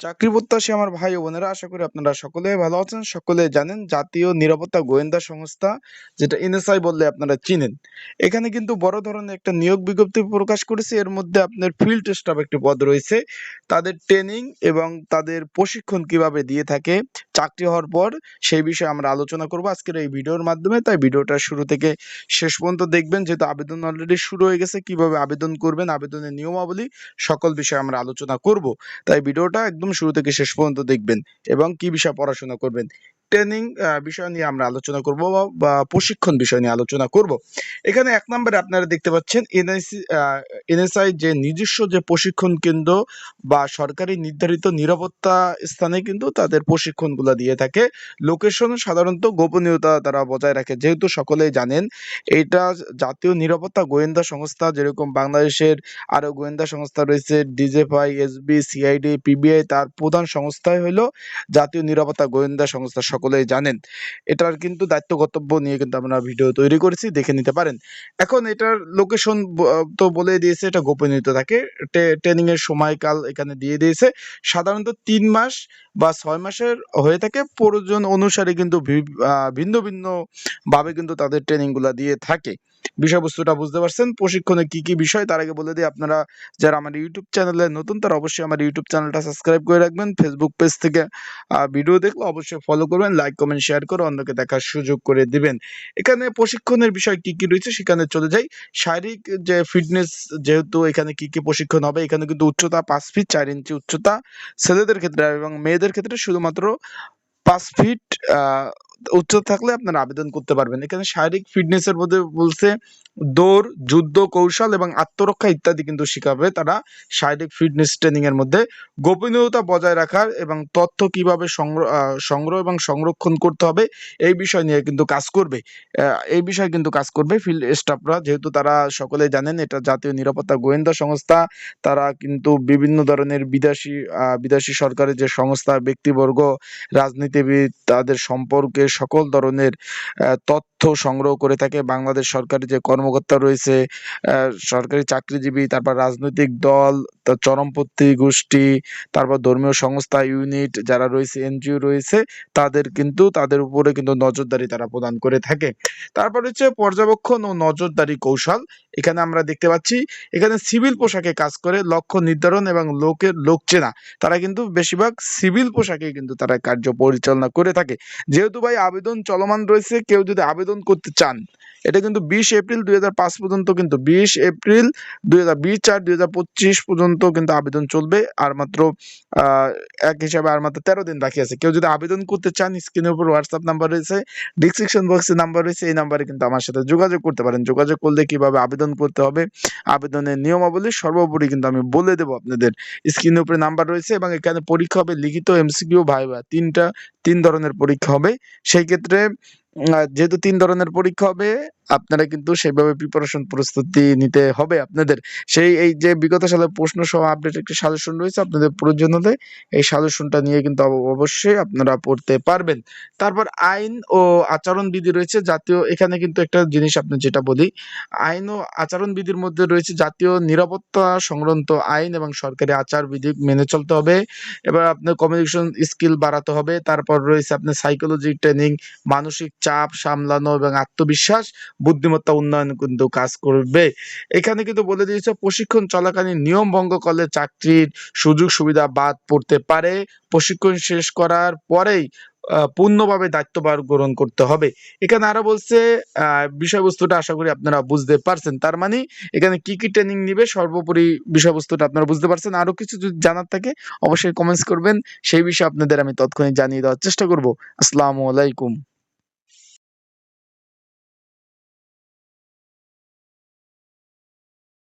চাকরি প্রত্যাশী আমার ভাই ও বোনেরা, আশা করি আপনারা সকলে ভালো আছেন। সকলে জানেন জাতীয় নিরাপত্তা গোয়েন্দা সংস্থা, যেটা এনএসআই বললে আপনারা চিনেন, এখানে কিন্তু বড় ধরনের একটা নিয়োগ বিজ্ঞপ্তি প্রকাশ করেছে। এর মধ্যে আপনার ফিল্ড স্টাফ একটি পদ রয়েছে। তাদের ট্রেনিং এবং তাদের প্রশিক্ষণ কীভাবে দিয়ে থাকে, চাকরি হওয়ার পর সেই বিষয়ে আমরা আলোচনা করব আজকের এই ভিডিওর মাধ্যমে। তাই ভিডিওটা শুরু থেকে শেষ পর্যন্ত দেখবেন, যেহেতু আবেদন অলরেডি শুরু হয়ে গেছে, কীভাবে আবেদন করবেন, আবেদনের নিয়মাবলী সকল বিষয়ে আমরা আলোচনা করব। তাই ভিডিওটা একদম শুরু থেকে শেষ পর্যন্ত দেখবেন এবং কি বিষয়ে পড়াশোনা করবেন ট্রেনিং বিষয় নিয়ে আমরা আলোচনা করব বা- প্রশিক্ষণ বিষয় নিয়ে আলোচনা করব। এখানে এক নম্বরে আপনারা দেখতে পাচ্ছেন, এনআইসি এনএসআই যে নিজস্ব যে প্রশিক্ষণ কেন্দ্র বা সরকারি নির্ধারিত নিরাপত্তা স্থানে কিন্তু তাদের প্রশিক্ষণগুলো দিয়ে থাকে। লোকেশন সাধারণত গোপনীয়তা তারা বজায় রাখে। যেহেতু সকলেই জানেন এটা জাতীয় নিরাপত্তা গোয়েন্দা সংস্থা, যেরকম বাংলাদেশের আরও গোয়েন্দা সংস্থা রয়েছে, ডিজেফআই, এসবি, সিআইডি, পিবিআই, তার প্রধান সংস্থাই হলো জাতীয় নিরাপত্তা গোয়েন্দা সংস্থা। সকলেই জানেন। এটার কিন্তু দায়িত্ব, কর্তব্য নিয়ে কিন্তু আমরা ভিডিও তৈরি করেছি, দেখে নিতে পারেন। এখন এটার লোকেশন তো বলে দিয়েছে, এটা গোপনীয়তা থাকে। ট্রেনিংয়ের সময়কাল এখানে দিয়ে দিয়েছে। সাধারণত তিন মাস বা ছয় মাসের হয়ে থাকে। প্রয়োজন অনুসারে কিন্তু ভিন্ন ভিন্নভাবে কিন্তু তাদের ট্রেনিংগুলা দিয়ে থাকে। বিষয়বস্তুটা বুঝতে পারছেন। প্রশিক্ষণে কি কি বিষয়, তার আগে বলে দিই, আপনারা যারা আমার ইউটিউব চ্যানেলে নতুন, তারা অবশ্যই আমার ইউটিউব চ্যানেলটা সাবস্ক্রাইব করে রাখবেন। ফেসবুক পেজ থেকে ভিডিও দেখলে অবশ্যই ফলো করবেন লাইক কমেন্ট শেয়ার করে অন্যকে দেখার সুযোগ করে দিবেন। এখানে প্রশিক্ষণের বিষয় কি কি রয়েছে সেখানে চলে যাই। শারীরিক যে ফিটনেস যেহেতু এখানে কি কি প্রশিক্ষণ হবে, এখানে কিন্তু উচ্চতা পাঁচ ফিট চার ইঞ্চি উচ্চতা ছেলেদের ক্ষেত্রে এবং মেয়েদের ক্ষেত্রে শুধুমাত্র পাঁচ ফিট উচ্চতা থাকলে আপনারা আবেদন করতে পারবেন। এখানে শারীরিক ফিটনেসের মধ্যে বলছে দৌড়, যুদ্ধ, কৌশল এবং আত্মরক্ষা ইত্যাদি কিন্তু শেখাবে তারা শারীরিক ফিটনেস ট্রেনিং এর মধ্যে। গোপনীয়তা বজায় রাখার এবং তথ্য কীভাবে সংগ্রহ সংগ্রহ এবং সংরক্ষণ করতে হবে এই বিষয় নিয়ে কিন্তু কাজ করবে। এই বিষয়ে কিন্তু কাজ করবে ফিল্ড স্টাফরা যেহেতু তারা সকলে জানেন এটা জাতীয় নিরাপত্তা গোয়েন্দা সংস্থা, তারা কিন্তু বিভিন্ন ধরনের বিদেশি বিদেশি সরকারের যে সংস্থা, ব্যক্তিবর্গ, রাজনীতিবিদ, তাদের সম্পর্কে সকল ধরনের তথ্য সংগ্রহ করে থাকে। বাংলাদেশ সরকারের যে কর্মকর্তা রয়েছে সরকারি চাকরিজীবী, তারপর রাজনৈতিক দল চরমপন্থী গোষ্ঠী, তারপর ধর্মীয় সংস্থা, ইউনিট যারা রয়েছে, এনজিও রয়েছে, তাদের কিন্তু, তাদের উপরে কিন্তু নজরদারি তারা প্রদান করে থাকে। তারপর হচ্ছে পর্যবেক্ষণ ও নজরদারি কৌশল। এখানে আমরা দেখতে পাচ্ছি, এখানে সিভিল পোশাকে কাজ করে, লক্ষ্য নির্ধারণ এবং লোকের লোক চেনা। তারা কিন্তু বেশিরভাগ সিভিল পোশাকে কিন্তু তারা কার্য পরিচালনা করে থাকে। যেহেতু ভাই আবেদন চলমান রয়েছে, কেউ যদি আবেদন করতে চান এটা কিন্তু বিশ এপ্রিল দুই হাজার পাঁচ পর্যন্ত কিন্তু বিশ এপ্রিল দুই হাজার বিশ চার দুই পর্যন্ত কিন্তু আবেদন চলবে। আর মাত্র এক হিসাবে আর মাত্র তেরো দিন বাকি আছে। কেউ যদি আবেদন করতে চান স্ক্রিনের উপর হোয়াটসঅ্যাপ নাম্বার রয়েছে ডিসক্রিপশন বক্সে নাম্বার রয়েছে, এই নাম্বারে কিন্তু আমার সাথে যোগাযোগ করতে পারেন। যোগাযোগ করলে কীভাবে আবেদন করতে হবে, আবেদনের নিয়মাবলী সর্বোপরি কিন্তু আমি বলে দেবো আপনাদের। স্ক্রিনের উপরে নাম্বার রয়েছে এবং এখানে পরীক্ষা হবে লিখিত এমসিকিউ ভাইবা তিনটা, তিন ধরনের পরীক্ষা হবে। সেই ক্ষেত্রে যেহেতু তিন ধরনের পরীক্ষা হবে, আপনারা কিন্তু সেভাবে প্রিপারেশন প্রস্তুতি নিতে হবে আপনাদের। সেই, এই যে বিগত সালের প্রশ্ন সহ আপডেট একটি সাজেশন রয়েছে, আপনাদের প্রয়োজন হলে এই সাজেশনটা নিয়ে কিন্তু অবশ্যই আপনারা পড়তে পারবেন। তারপর আইন ও আচরণ বিধি রয়েছে, জাতীয়, এখানে কিন্তু একটা জিনিস আপনি যেটা বলি, আইন ও আচরণ বিধির মধ্যে রয়েছে জাতীয় নিরাপত্তা সংক্রান্ত আইন এবং সরকারি আচার বিধি মেনে চলতে হবে। এবার আপনার কমিউনিকেশন স্কিল বাড়াতে হবে, তারপর রয়েছে আপনার সাইকোলজি ট্রেনিং মানসিক চাপ সামলানো এবং আত্মবিশ্বাস, বুদ্ধিমত্তা উন্নয়ন কিন্তু কাজ করবে। এখানে কিন্তু বলে দিয়েছে, প্রশিক্ষণ চলাকালীন নিয়ম ভঙ্গ করলে চাকরির সুযোগ সুবিধা বাদ পড়তে পারে। প্রশিক্ষণ শেষ করার পরেই পূর্ণভাবে দায়িত্বভার গ্রহণ করতে হবে। এখানে আরও বলছে বিষয়বস্তুটা আশা করি আপনারা বুঝতে পারছেন। তার মানে এখানে কি কি ট্রেনিং নিবে সর্বোপরি বিষয়বস্তুটা আপনারা বুঝতে পারছেন। আরও কিছু যদি জানার থাকে, অবশ্যই কমেন্টস করবেন। সেই বিষয়ে আপনাদের আমি তৎক্ষণিক জানিয়ে দেওয়ার চেষ্টা করব। আসসালামু আলাইকুম।